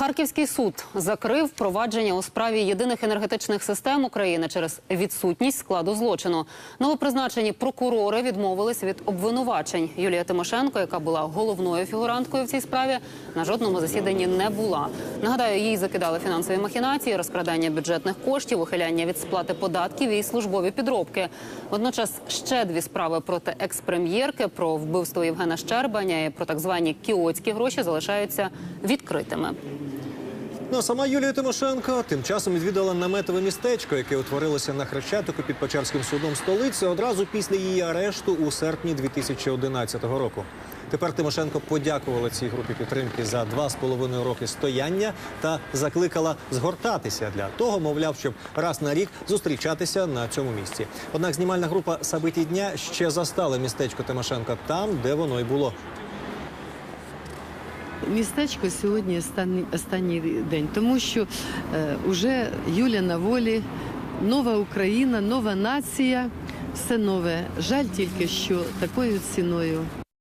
Харківський суд закрив провадження у справі єдиних енергетичних систем України через відсутність складу злочину. Новопризначені прокурори відмовились від обвинувачень. Юлія Тимошенко, яка була головною фігуранткою в цій справі, на жодному засіданні не була. Нагадаю, їй закидали фінансові махінації, розкрадання бюджетних коштів, ухиляння від сплати податків і службові підробки. Водночас ще дві справи проти екс-прем'єрки про вбивство Євгена Щербаня і про так звані кіотські гроші залишаються відкритими. Ну а сама Юлія Тимошенко тим часом відвідала наметове містечко, яке утворилося на Хрещатику під Печерським судом столиці одразу після її арешту у серпні 2011 року. Тепер Тимошенко подякувала цій групі підтримки за два з половиною роки стояння та закликала згортатися для того, мовляв, щоб раз на рік зустрічатися на цьому місці. Однак знімальна група Сабиті дня ще застала містечко Тимошенко там, де воно й було. Містечко сьогодні останній, останній день, тому що е, уже Юля на волі, нова Україна, нова нація, все нове. Жаль тільки, що такою ціною.